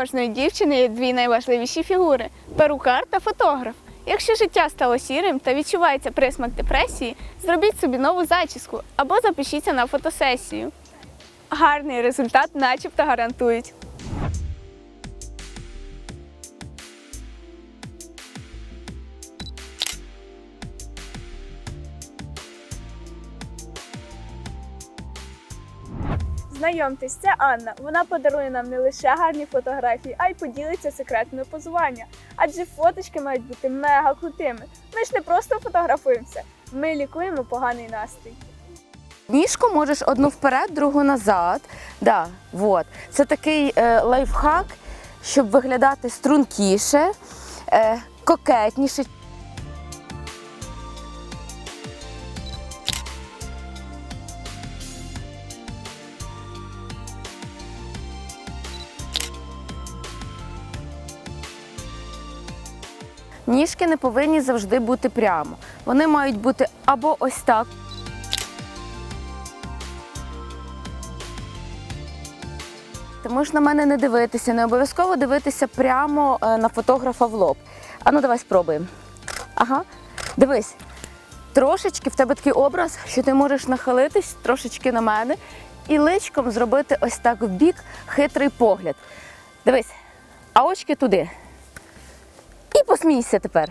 кожної дівчини є дві найважливіші фігури перукар та фотограф. Якщо життя стало сірим та відчувається присмак депресії, зробіть собі нову зачіску або запишіться на фотосесію. Гарний результат начебто гарантують. Знайомтесь, це Анна. Вона подарує нам не лише гарні фотографії, а й поділиться секретами позування. Адже фоточки мають бути мега крутими. Ми ж не просто фотографуємося, ми лікуємо поганий настрій. Ніжку можеш одну вперед, другу назад. Да, вот. Це такий е, лайфхак, щоб виглядати стрункіше, е, кокетніше. Ніжки не повинні завжди бути прямо. Вони мають бути або ось так. Ти можеш на мене не дивитися, не обов'язково дивитися прямо е, на фотографа в лоб. А ну давай спробуємо. Ага. Дивись. Трошечки в тебе такий образ, що ти можеш нахилитись трошечки на мене і личком зробити ось так в бік хитрий погляд. Дивись, а очки туди. І посмійся тепер.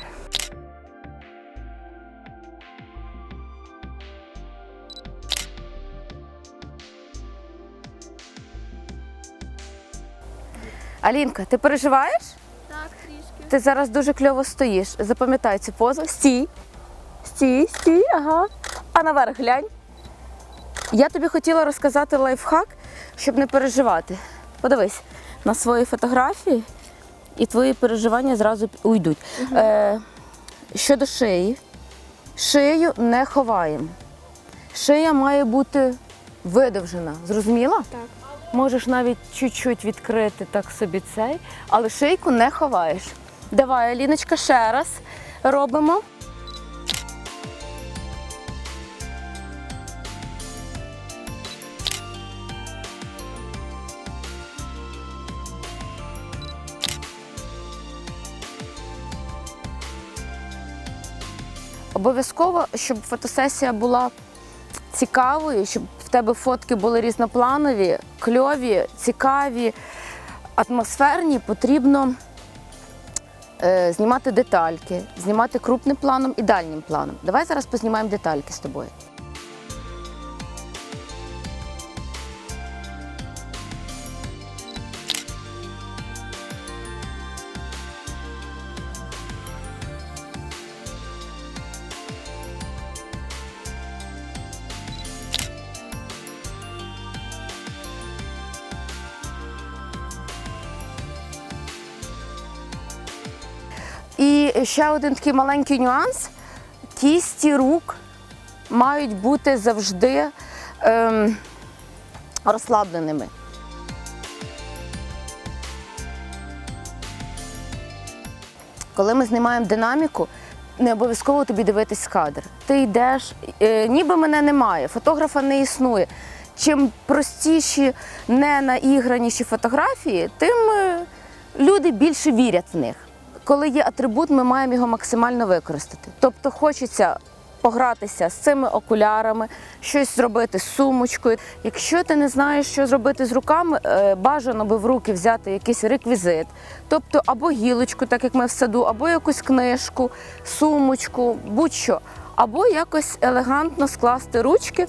Алінка, ти переживаєш? Так, трішки. Ти зараз дуже кльово стоїш. Запам'ятай цю позу. Стій. Стій, стій, ага. А наверх глянь. Я тобі хотіла розказати лайфхак, щоб не переживати. Подивись на свої фотографії, і твої переживання зразу уйдуть. уйдуть. Е, щодо шиї, шию не ховаємо. Шия має бути видовжена. Зрозуміла? Так. Можеш навіть чуть-чуть відкрити так собі цей, але шийку не ховаєш. Давай, Аліночка, ще раз робимо. Обов'язково, щоб фотосесія була цікавою, щоб в тебе фотки були різнопланові, кльові, цікаві, атмосферні, потрібно е, знімати детальки, знімати крупним планом і дальнім планом. Давай зараз познімаємо детальки з тобою. І ще один такий маленький нюанс: кісті рук мають бути завжди ем, розслабленими. Коли ми знімаємо динаміку, не обов'язково тобі дивитись кадр. Ти йдеш, е, ніби мене немає, фотографа не існує. Чим простіші, не наіграніші фотографії, тим е, люди більше вірять в них. Коли є атрибут, ми маємо його максимально використати. Тобто хочеться погратися з цими окулярами, щось зробити з сумочкою. Якщо ти не знаєш, що зробити з руками, е, бажано би в руки взяти якийсь реквізит, тобто або гілочку, так як ми в саду, або якусь книжку, сумочку, будь-що, або якось елегантно скласти ручки.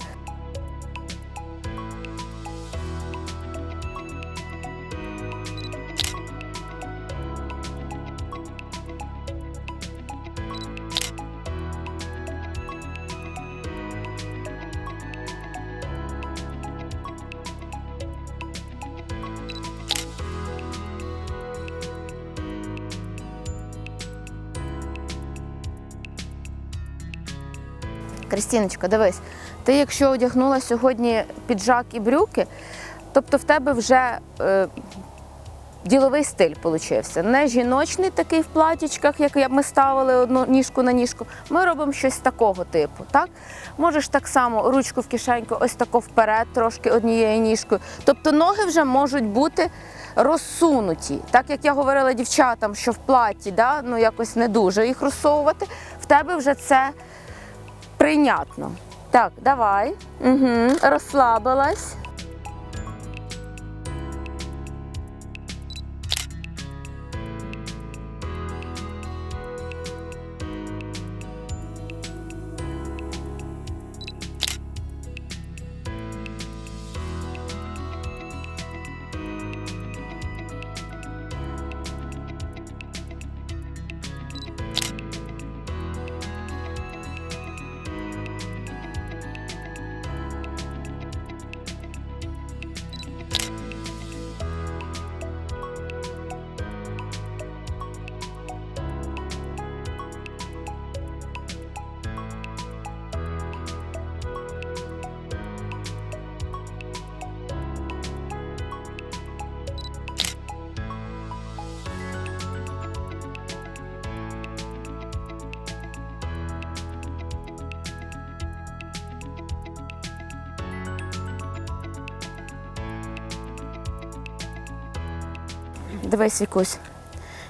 Крістіночка, дивись, ти якщо одягнула сьогодні піджак і брюки, тобто в тебе вже е, діловий стиль получився. Не жіночний такий в платічках, як ми ставили одну ніжку на ніжку. Ми робимо щось такого типу. Так? Можеш так само ручку в кишеньку, ось тако вперед, трошки однією ніжкою. Тобто ноги вже можуть бути розсунуті. Так як я говорила дівчатам, що в платі да, ну якось не дуже їх розсовувати, в тебе вже це прийнятно. Так, давай. Угу. Розслабилась. Дивись, Вікусь,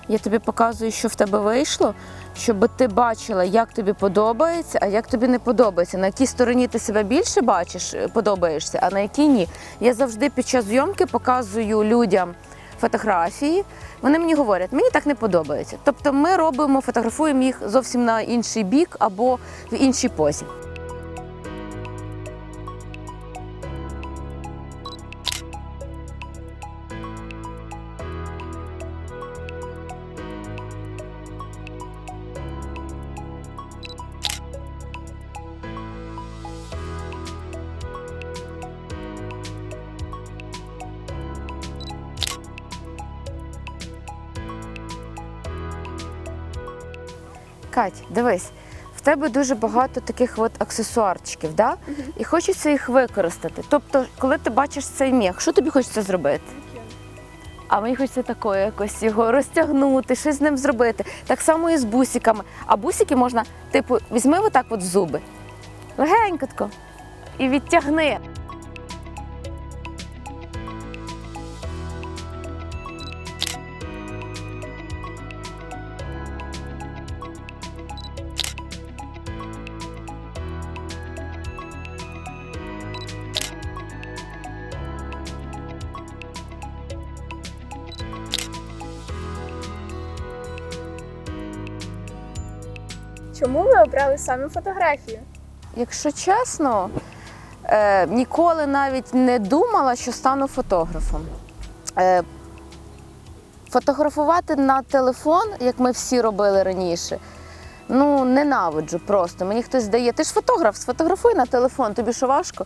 я тобі показую, що в тебе вийшло, щоб ти бачила, як тобі подобається, а як тобі не подобається. На якій стороні ти себе більше бачиш, е, подобаєшся, а на якій ні. Я завжди під час зйомки показую людям фотографії. Вони мені говорять, мені так не подобається. Тобто ми робимо, фотографуємо їх зовсім на інший бік або в іншій позі. Кать, дивись, в тебе дуже багато таких от аксесуарчиків, да? і хочеться їх використати. Тобто, коли ти бачиш цей м'як, що тобі хочеться зробити? А мені хочеться такое якось його розтягнути, щось з ним зробити. Так само і з бусиками. А бусики можна, типу, візьми отак от зуби, легенько тако, і відтягни. Чому ви обрали саме фотографію? Якщо чесно, е, ніколи навіть не думала, що стану фотографом. Е, фотографувати на телефон, як ми всі робили раніше, ну ненавиджу просто. Мені хтось здає, ти ж фотограф, сфотографуй на телефон, тобі що важко?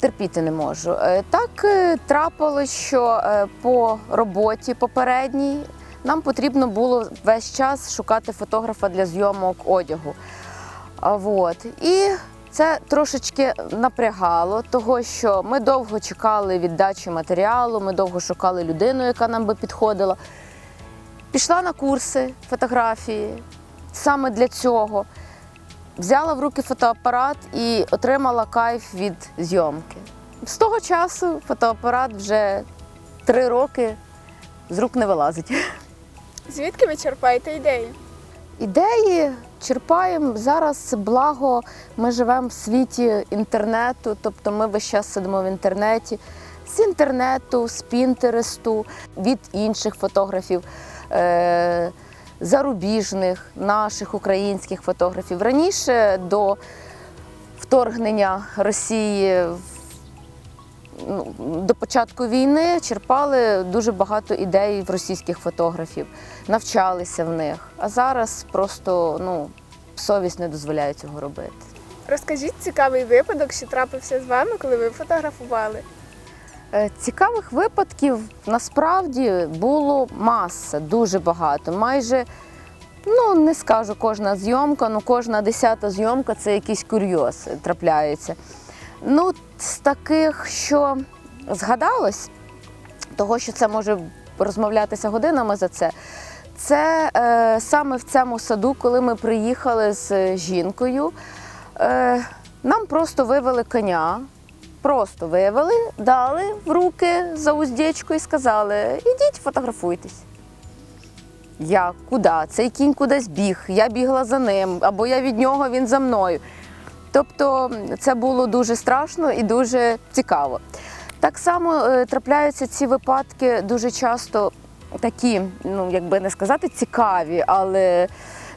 Терпіти не можу. Е, Так е, трапилось, що е, по роботі попередній нам потрібно було весь час шукати фотографа для зйомок одягу. А Вот. І це трошечки напрягало, того що ми довго чекали віддачі матеріалу, ми довго шукали людину, яка нам би підходила. Пішла на курси фотографії саме для цього. Взяла в руки фотоапарат і отримала кайф від зйомки. З того часу фотоапарат вже три роки з рук не вилазить. Звідки ви черпаєте ідеї? Ідеї черпаємо зараз. Благо, ми живемо в світі інтернету, тобто ми весь час сидимо в інтернеті. З інтернету, з Пінтересту, від інших фотографів, е- зарубіжних, наших українських фотографів. Раніше до вторгнення Росії в до початку війни черпали дуже багато ідей в російських фотографів, навчалися в них. А зараз просто ну, совість не дозволяє цього робити. Розкажіть цікавий випадок, що трапився з вами, коли ви фотографували. Е, Цікавих випадків насправді було маса, дуже багато. Майже, ну не скажу кожна зйомка, ну кожна десята зйомка це якийсь курйоз трапляється. Ну, з таких, що згадалось, того, що це може розмовлятися годинами за це. Це е, саме в цьому саду, коли ми приїхали з жінкою, е, нам просто вивели коня. Просто вивели, дали в руки за уздечку і сказали: ідіть, фотографуйтесь. Я куди? Цей кінь кудись біг, я бігла за ним, або я від нього, він за мною. Тобто це було дуже страшно і дуже цікаво. Так само е, трапляються ці випадки дуже часто такі, ну як би не сказати, цікаві, але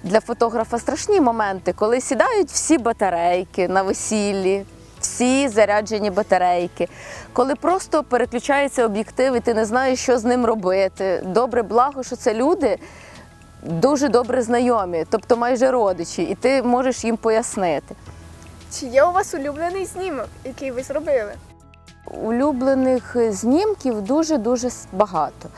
для фотографа страшні моменти, коли сідають всі батарейки на весіллі, всі заряджені батарейки, коли просто переключається об'єктив, і ти не знаєш, що з ним робити. Добре, благо, що це люди дуже добре знайомі, тобто майже родичі, і ти можеш їм пояснити. Чи є у вас улюблений знімок, який ви зробили? улюблених знімків дуже-дуже багато.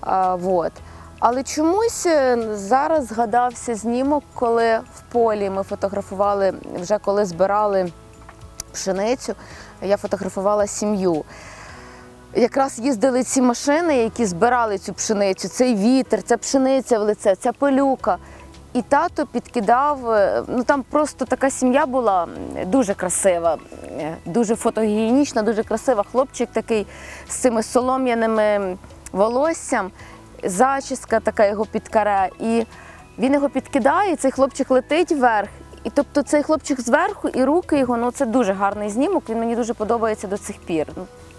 А, вот. Але чомусь е, зараз згадався знімок, коли в полі ми фотографували, вже коли збирали пшеницю, я фотографувала сім'ю. Якраз їздили ці машини, які збирали цю пшеницю, цей вітер, ця пшениця в лице, ця пилюка. І тато підкидав, е, ну там просто така сім'я була дуже красива, дуже фотогенічна, дуже красива. Хлопчик такий з цими солом'яними волоссям, зачіска така його підкаре. І він його підкидає, і цей хлопчик летить вверх. І тобто цей хлопчик зверху і руки його, ну це дуже гарний знімок, він мені дуже подобається до цих пір.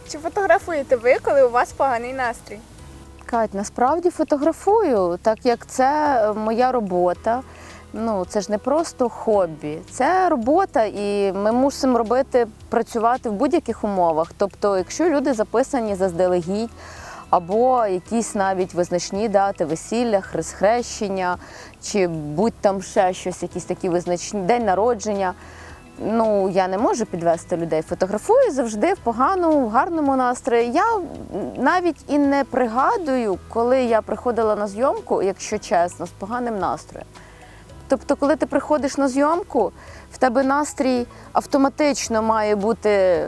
Чи фотографуєте ви, коли у вас поганий настрій? Кать, насправді фотографую, так як це моя робота. Ну, це ж не просто хобі, це робота, і ми мусимо робити, працювати в будь-яких умовах. Тобто, якщо люди записані заздалегідь, або якісь навіть визначні дати, весілля, хрещення, чи будь там ще щось, якісь такі визначні день народження. Ну, я не можу підвести людей. Фотографую завжди в поганому, в гарному настрої. Я навіть і не пригадую, коли я приходила на зйомку, якщо чесно, з поганим настроєм. Тобто, коли ти приходиш на зйомку, в тебе настрій автоматично має бути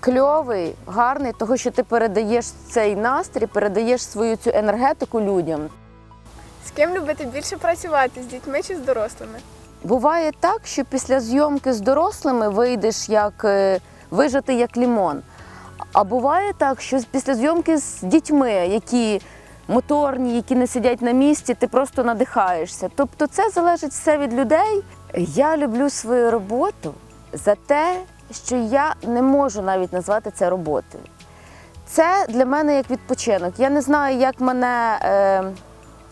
кльовий, гарний, того що ти передаєш цей настрій, передаєш свою цю енергетику людям. З ким любите більше працювати, з дітьми чи з дорослими? Буває так, що після зйомки з дорослими вийдеш як е, вижати як лімон. А буває так, що після зйомки з дітьми, які моторні, які не сидять на місці, ти просто надихаєшся. Тобто це залежить все від людей. Я люблю свою роботу за те, що я не можу навіть назвати це роботою. Це для мене як відпочинок. Я не знаю, як мене е,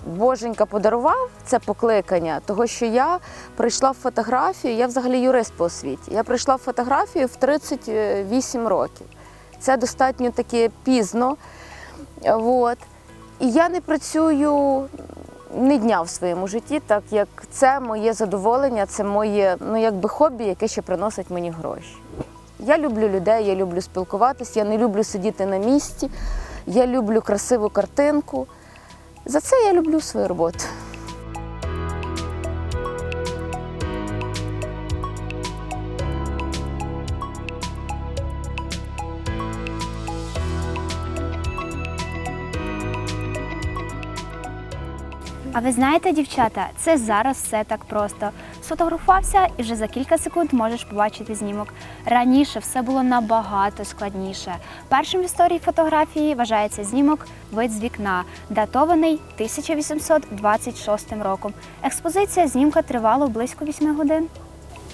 Боженька подарував це покликання, того що я прийшла в фотографію, я взагалі юрист по освіті. Я прийшла в фотографію в 38 років. Це достатньо таки пізно. От. І я не працюю ні дня в своєму житті, так як це моє задоволення, це моє ну, якби хобі, яке ще приносить мені гроші. Я люблю людей, я люблю спілкуватися, я не люблю сидіти на місці, я люблю красиву картинку. За це я люблю свою роботу. А ви знаєте, дівчата, це зараз все так просто. Сфотографувався і вже за кілька секунд можеш побачити знімок. Раніше все було набагато складніше. Першим в історії фотографії вважається знімок Вид з вікна, датований 1826 роком. Експозиція знімка тривала близько 8 годин.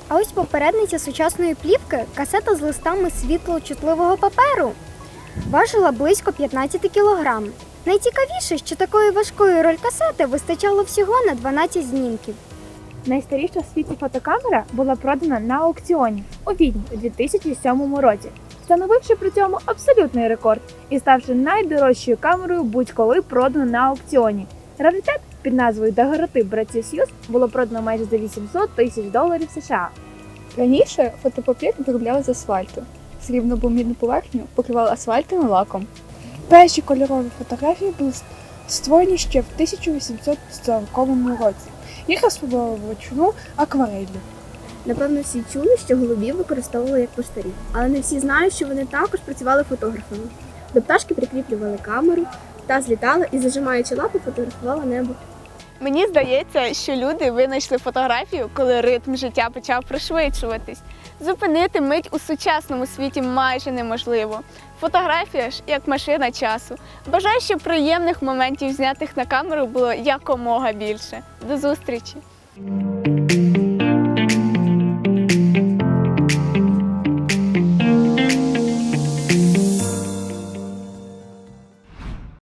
А ось попередниця сучасної плівки касета з листами світлочутливого паперу. Важила близько 15 кілограм. Найцікавіше, що такої важкої роль касети вистачало всього на 12 знімків. Найстаріша в світі фотокамера була продана на аукціоні у Відні у 2007 році, встановивши при цьому абсолютний рекорд і ставши найдорожчою камерою будь-коли продано на аукціоні. Раритет під назвою Дагеротип братів Сьюз було продано майже за 800 тисяч доларів США. Раніше фотопапір виробляли з асфальту. Срібно-бумідну поверхню покривали асфальтовим лаком. Перші кольорові фотографії були створені ще в 1840 році. Їх розфарбовували вручну аквареллю. Напевно, всі чули, що голубів використовували як поштарі, але не всі знають, що вони також працювали фотографами. До пташки прикріплювали камеру, та злітала і, зажимаючи лапи, фотографувала небо. Мені здається, що люди винайшли фотографію, коли ритм життя почав пришвидшуватись. Зупинити мить у сучасному світі майже неможливо. Фотографія ж як машина часу. Бажаю, щоб приємних моментів, знятих на камеру, було якомога більше. До зустрічі!